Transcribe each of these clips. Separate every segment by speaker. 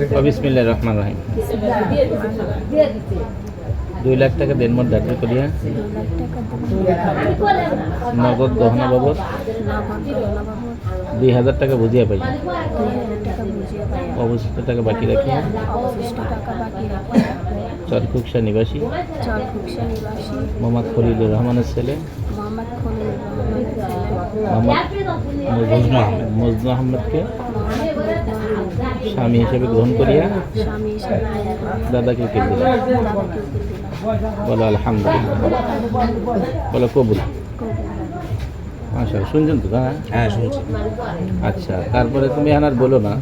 Speaker 1: বিসমিল্লাহ রহমান রহিম। দুই লাখ টাকা দেন মোট দাখিল করিয়া নগদ গহনা বাবদ দুই হাজার টাকা বুঝিয়া পাই অবশিষ্ট টাকা বাকি রাখি
Speaker 2: অবশিষ্ট টাকা
Speaker 1: চরকুকসা নিবাসী মোহাম্মদ খলিলুর রহমানের ছেলে
Speaker 2: মোহাম্মদ রহমানের ছেলে
Speaker 1: মজনু আহমেদকে স্বামী হিসেবে গ্রহণ করিয়া দাদাকে উকিল দিল? বলো আলহামদুলিল্লাহ। বলো কবুল। আচ্ছা শুনছেন তো হ্যাঁ
Speaker 3: হ্যাঁ শুনছি।
Speaker 1: আচ্ছা তারপরে তুমি আনার বলো না।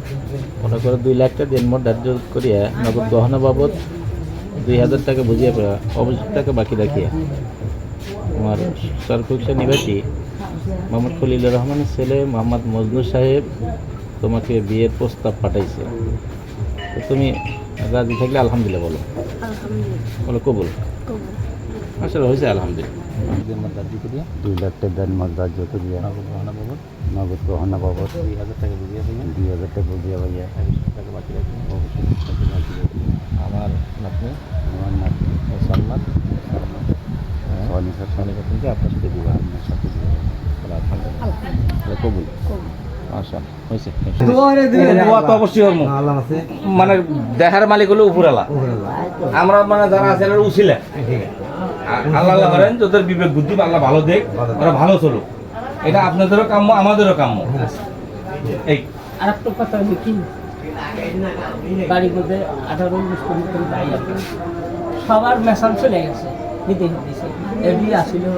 Speaker 1: মনে করো দুই লাখ টাকা দিন মোট ধার্য করিয়া নগদ গহনা বাবদ দুই হাজার টাকা বুঝিয়ে পেয়া অবশিষ্ট টাকা বাকি রাখিয়া। তোমার সরকুকসা নিবাসী মোহাম্মদ খলিলুর রহমানের ছেলে মোহাম্মদ মজনু সাহেব তোমাকে বিয়ের প্রস্তাব পাঠাইছে। তো তুমি রাজি থাকলে আলহামদুলিল্লাহ বলো। বলো কবুল?
Speaker 2: কবুল।
Speaker 1: আসলে হয়েছে আলহামদুলিল্লাহ।
Speaker 4: দুই লাখ টাকা দেন মাস ধার্য করিয়া
Speaker 1: নগদ গহনা বাবদ?
Speaker 4: নগদ গহনা বাবদ।
Speaker 1: দুই হাজার টাকা বুঝিয়ে পেলেন
Speaker 4: দুই হাজার টাকা বুঝিয়া ভাইয়া
Speaker 1: টাকা বাকি। আমার নাতনি
Speaker 4: আমার নাতি।
Speaker 1: মুসলমান
Speaker 4: সোহানি স্যার
Speaker 1: স্বামী কাকুকে আপনার সাথে বিবাহ?
Speaker 4: আপনার সাথে হবে।
Speaker 1: কবুল। আচ্ছা হয়েছে।
Speaker 3: দোয়া তো অবশ্যই হব মানে দেহার মালিক হলো উপরালা। আমরা মানে যারা আছে উছিলা আল্লাহ আল্লাহ করেন তোদের বিবেক বুদ্ধি আল্লাহ ভালো দেখ ওরা ভালো চলুক। এটা আপনাদেরও কাম্য আমাদেরও কাম্য। এই।
Speaker 5: আর একটা কথা হলো কি? আঠারো উনিশ। সবার মেশাল চলে গেছে। বিদেশ দিছে এমনি আসলে।